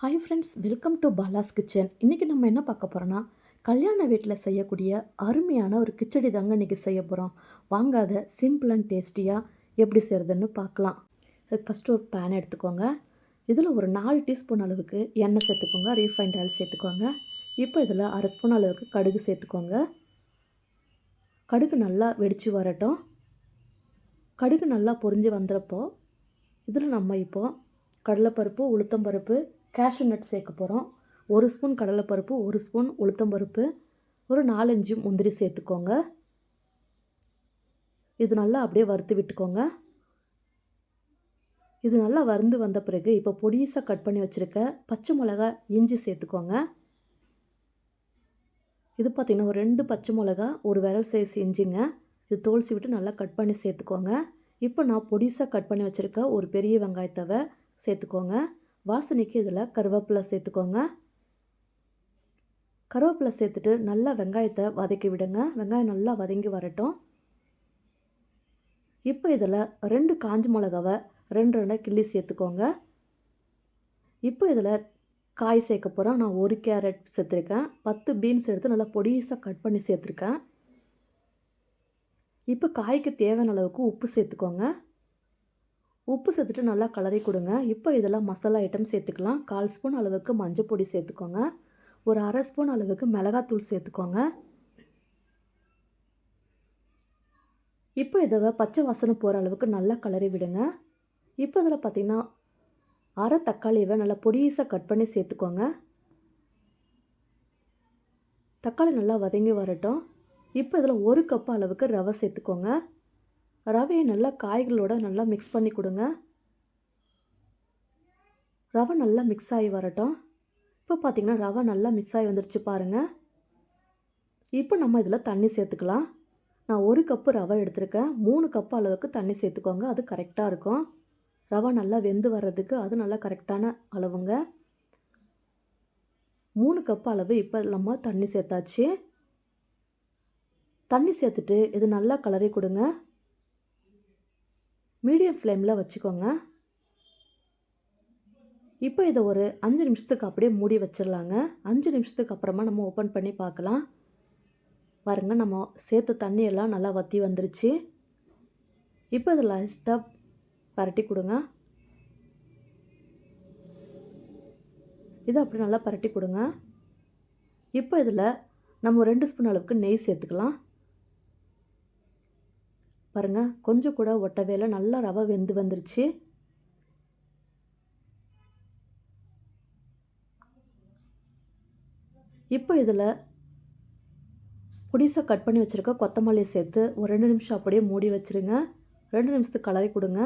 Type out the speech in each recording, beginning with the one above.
Hi friends welcome to Bala's kitchen இன்றைக்கி நம்ம என்ன பார்க்க போகிறோன்னா கல்யாண வீட்டில் செய்யக்கூடிய அருமையான ஒரு கிச்சடி தாங்க இன்றைக்கி செய்ய போகிறோம் வாங்காத சிம்பிள் அண்ட் டேஸ்டியாக எப்படி செய்கிறதுன்னு பார்க்கலாம். அதுக்கு ஃபஸ்ட்டு ஒரு பேன் எடுத்துக்கோங்க. இதில் ஒரு நாலு டீஸ்பூன் அளவுக்கு எண்ணெய் சேர்த்துக்கோங்க ரீஃபைண்ட் ஆயில் சேர்த்துக்கோங்க. இப்போ இதில் அரை ஸ்பூன் அளவுக்கு கடுகு சேர்த்துக்கோங்க. கடுகு நல்லா வெடித்து வரட்டும். கடுகு நல்லா பொரிஞ்சு வந்துறப்போ இதில் நம்ம இப்போது கடலைப்பருப்பு உளுத்தம்பருப்பு கேஷ்யூ நட் சேர்க்க போகிறோம் ஒரு ஸ்பூன் கடலைப்பருப்பு ஒரு ஸ்பூன் உளுத்தம்பருப்பு ஒரு நாலஞ்சு முந்திரி சேர்த்துக்கோங்க. இது நல்லா அப்படியே வறுத்து விட்டுக்கோங்க. இது நல்லா வறுந்து வந்த பிறகு இப்போ பொடிசாக கட் பண்ணி வச்சுருக்க பச்சை மிளகா இஞ்சி சேர்த்துக்கோங்க. இது பார்த்திங்கன்னா ஒரு ரெண்டு பச்சை மிளகா ஒரு விரல் சைஸ் இஞ்சிங்க. இது தோல்சி விட்டு நல்லா கட் பண்ணி சேர்த்துக்கோங்க. இப்போ நான் பொடிசாக கட் பண்ணி வச்சுருக்க ஒரு பெரிய வெங்காயத்தவை சேர்த்துக்கோங்க. வாசனைக்கு இதில் கருவேப்பிலை சேர்த்துக்கோங்க. கருவேப்பிலை சேர்த்துட்டு நல்லா வெங்காயத்தை வதக்கி விடுங்க. வெங்காயம் நல்லா வதங்கி வரட்டும். இப்போ இதில் ரெண்டு காஞ்ச மிளகாவை ரெண்டு ரெண்டு கிள்ளி சேர்த்துக்கோங்க. இப்போ இதில் காய் சேர்க்க போகிறோம் நான் ஒரு கேரட் சேர்த்துருக்கேன். பத்து பீன்ஸ் எடுத்து நல்லா பொடிசாக கட் பண்ணி சேர்த்துருக்கேன். இப்போ காய்க்கு தேவையான அளவுக்கு உப்பு சேர்த்துக்கோங்க. உப்பு சேர்த்துட்டு நல்லா கலரி கொடுங்க. இப்போ இதெல்லாம் மசாலா ஐட்டம் சேர்த்துக்கலாம். கால் ஸ்பூன் அளவுக்கு மஞ்சள் பொடி சேர்த்துக்கோங்க. ஒரு அரை ஸ்பூன் அளவுக்கு மிளகாத்தூள் சேர்த்துக்கோங்க. இப்போ இதை பச்சை வாசனை போகிற அளவுக்கு நல்லா கலரி விடுங்க. இப்போ இதில் பார்த்திங்கன்னா அரை தக்காளியை நல்லா பொடிசாக கட் பண்ணி சேர்த்துக்கோங்க. தக்காளி நல்லா வதங்கி வரட்டும். இப்போ இதில் ஒரு கப் அளவுக்கு ரவை சேர்த்துக்கோங்க. ரவையை நல்லா காய்களோட நல்லா மிக்ஸ் பண்ணி கொடுங்க. ரவை நல்லா மிக்ஸ் ஆகி வரட்டும். இப்போ பார்த்திங்கன்னா ரவை நல்லா மிக்ஸ் ஆகி வந்துடுச்சு பாருங்கள் இப்போ நம்ம இதில் தண்ணி சேர்த்துக்கலாம். நான் ஒரு கப்பு ரவை எடுத்திருக்கேன். மூணு கப்பு அளவுக்கு தண்ணி சேர்த்துக்கோங்க. அது கரெக்டாக இருக்கும். ரவை நல்லா வெந்து வர்றதுக்கு அது நல்லா கரெக்டான அளவுங்க. மூணு கப்பு அளவு இப்போ நம்ம தண்ணி சேர்த்தாச்சு. தண்ணி சேர்த்துட்டு இது நல்லா கலரி கொடுங்க. மீடியம் ஃப்ளேமில் வச்சுக்கோங்க. இப்போ இதை ஒரு அஞ்சு நிமிஷத்துக்கு அப்படியே மூடி வச்சிடலாங்க. அஞ்சு நிமிஷத்துக்கு அப்புறமா நம்ம ஓப்பன் பண்ணி பார்க்கலாம். பாருங்கள் நம்ம சேர்த்த தண்ணியெல்லாம் நல்லா வற்றி வந்துருச்சு. இப்போ இதை லைஸ்ட்டாக பரட்டி கொடுங்க. இதை அப்படி நல்லா பரட்டி கொடுங்க. இப்போ இதில் நம்ம ரெண்டு ஸ்பூன் அளவுக்கு நெய் சேர்த்துக்கலாம். பாருங்கள் கொஞ்சம் கூட ஒட்டவேல நல்லா ரவை வெந்து வந்துருச்சு. இப்போ இதில் புடிசை கட் பண்ணி வச்சுருக்க கொத்தமல்லியை சேர்த்து ஒரு ரெண்டு நிமிஷம் அப்படியே மூடி வச்சுருங்க. ரெண்டு நிமிஷத்துக்கு கலரி கொடுங்க.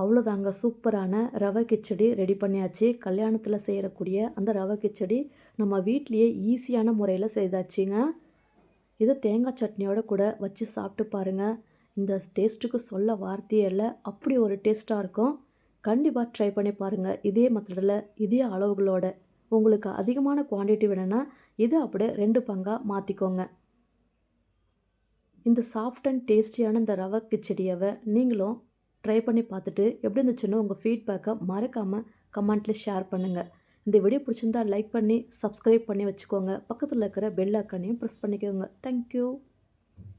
அவ்வளோதாங்க சூப்பரான ரவை கிச்சடி ரெடி பண்ணியாச்சு. கல்யாணத்தில் செய்யக்கூடிய அந்த ரவை கிச்சடி நம்ம வீட்லேயே ஈஸியான முறையில் செய்தாச்சுங்க. இது தேங்காய் சட்னியோட கூட வச்சு சாப்பிட்டு பாருங்கள் இந்த டேஸ்ட்டுக்கு சொல்ல வார்த்தையே இல்லை. அப்படி ஒரு டேஸ்ட்டாக இருக்கும். கண்டிப்பாக ட்ரை பண்ணி பாருங்கள் இதே மெத்தடில் இதே அளவுகளோட. உங்களுக்கு அதிகமான குவான்டிட்டி வேணும்னா இதை அப்படியே ரெண்டு பங்காக மாற்றிக்கோங்க இந்த சாஃப்ட் அண்ட் டேஸ்டியான இந்த ரவை கிச்சடியவை நீங்களும் ட்ரை பண்ணி பார்த்துட்டு எப்படி இருந்துச்சுன்னு உங்கள் ஃபீட்பேக்கை மறக்காமல் கமெண்ட்டில் ஷேர் பண்ணுங்கள் இந்த வீடியோ பிடிச்சிருந்தா லைக் பண்ணி சப்ஸ்கிரைப் பண்ணி வச்சுக்கோங்க. பக்கத்தில் இருக்கிற பெல் ஐக்கனையும் ப்ரெஸ் பண்ணிக்கோங்க. தேங்க்யூ